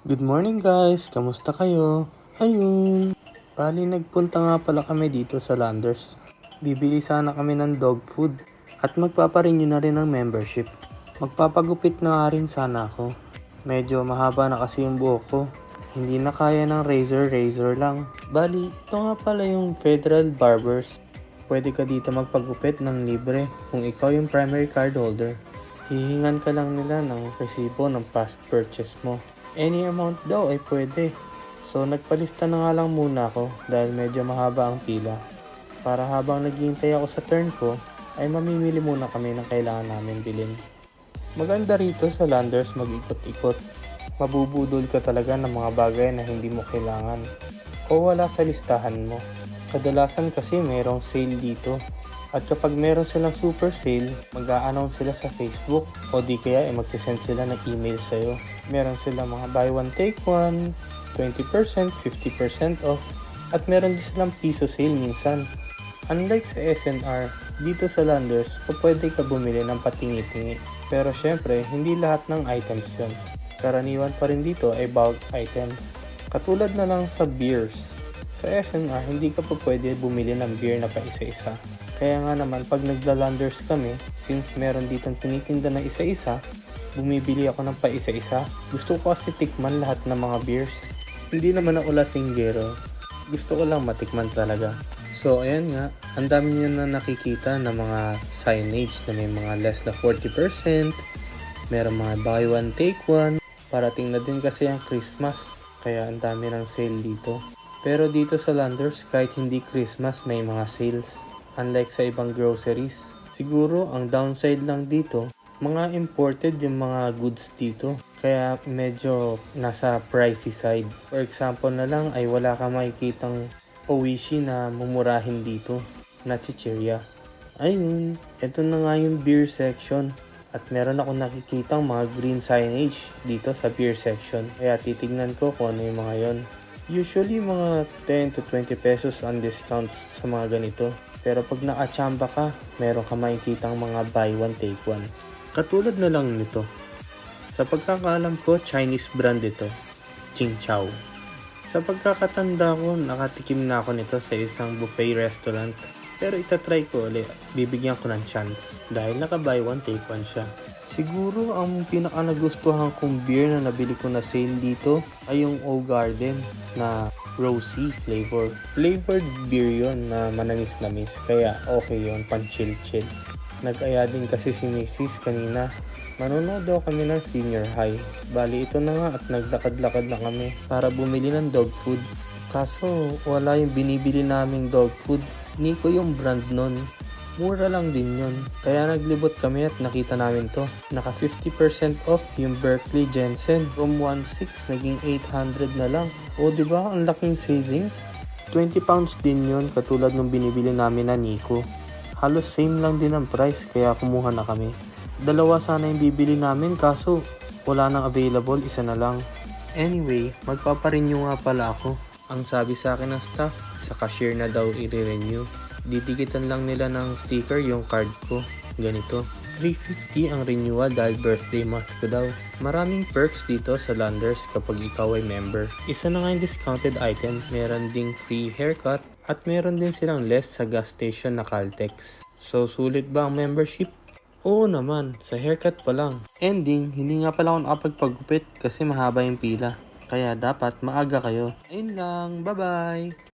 Good morning guys! Kamusta kayo? Ayun! Bali nagpunta nga pala kami dito sa Landers. Bibili sana kami ng dog food at magpaparenew na rin ng membership. Magpapagupit na rin sana ako. Medyo mahaba na kasi yung buhok ko. Hindi na kaya ng razor razor lang. Bali, ito nga pala yung Federal Barbers. Pwede ka dito magpagupit ng libre kung ikaw yung primary card holder. Hihingan ka lang nila ng resibo ng past purchase mo. Any amount daw ay pwede. So nagpalista na nga lang muna ako dahil medyo mahaba ang pila. Para habang naghihintay ako sa turn ko, ay mamimili muna kami ng kailangan namin bilhin. Maganda rito sa Landers mag-ikot-ikot. Mabubudol ka talaga ng mga bagay na hindi mo kailangan o wala sa listahan mo. Kadalasan kasi merong sale dito. At kapag meron silang super sale, mag announce sila sa Facebook o di kaya eh, magsisend sila ng email sa'yo. Meron sila mga buy one take one, 20%, 50% off, at meron din silang piso sale minsan. Unlike sa SNR, dito sa Landers, pwede ka bumili ng patingi-tingi. Pero syempre, hindi lahat ng items yon. Karaniwan pa rin dito ay bulk items. Katulad na lang sa beers. Sa SNR, hindi ka pa pwede bumili ng beer na pa isa-isa. Kaya nga naman, pag nagla-landers kami, since meron ditong tinitinda na isa-isa, bumibili ako ng pa isa-isa. Gusto ko kasi tikman lahat ng mga beers. Hindi naman ako lasinggero. Gusto ko lang matikman talaga. So, ayan nga. Ang dami niyo na nakikita na mga signage na may mga less na 40%. Meron mga buy one, take one. Parating na din kasi ang Christmas. Kaya ang dami ng sale dito. Pero dito sa Landers, kahit hindi Christmas, may mga sales. Unlike sa ibang groceries. Siguro, ang downside lang dito, mga imported yung mga goods dito. Kaya medyo nasa pricey side. For example na lang ay wala ka makikitang owishi na mumurahin dito na chichirya. Ayun, ito na nga yung beer section. At meron ako nakikitang mga green signage dito sa beer section. Kaya titignan ko kung ano yung mga yon. Usually mga 10 to 20 pesos ang discounts sa mga ganito. Pero pag nakachamba ka, meron ka makikitang mga buy one take one. Katulad na lang nito. Sa pagkakaalam ko, Chinese brand ito. Ching Chow. Sa pagkakatanda ko, nakatikim na ako nito sa isang buffet restaurant. Pero itatry ko ulit. Bibigyan ko ng chance. Dahil naka-buy one, take one siya. Siguro ang pinaka nagustuhan kong beer na nabili ko na sale dito ay yung O Garden na rosy flavor. Flavored beer yon na manamis-namis. Kaya okay yon pan chill-chill. Nag-aya din kasi si Mrs. kanina. Manonood daw kami ng senior high. Bali ito na nga at naglakad-lakad na kami para bumili ng dog food. Kaso wala yung binibili naming dog food. Nico yung brand nun. Mura lang din yun. Kaya naglibot kami at nakita namin to. Naka 50% off yung Berkeley Jensen. From 1.6 naging 800 na lang. O ba ang laking savings? 20 pounds din yun katulad nung binibili namin na Nico. Halos same lang din ang price kaya kumuha na kami. Dalawa sana yung bibili namin kaso wala nang available, isa na lang. Anyway, magpaparenew nga pala ako. Ang sabi sa akin ng staff, sa cashier na daw i-renew. Didikitan lang nila ng sticker yung card ko. Ganito. 350 ang renewal dahil birthday month ko daw. Maraming perks dito sa Landers kapag ikaw ay member. Isa na nga yung discounted items. Meron ding free haircut at meron din silang less sa gas station na Caltex. So sulit ba ang membership? Oo naman, sa haircut pa lang. Ending, hindi nga pala ako nakapagpagupit kasi mahaba yung pila. Kaya dapat maaga kayo. Ayun lang, bye-bye!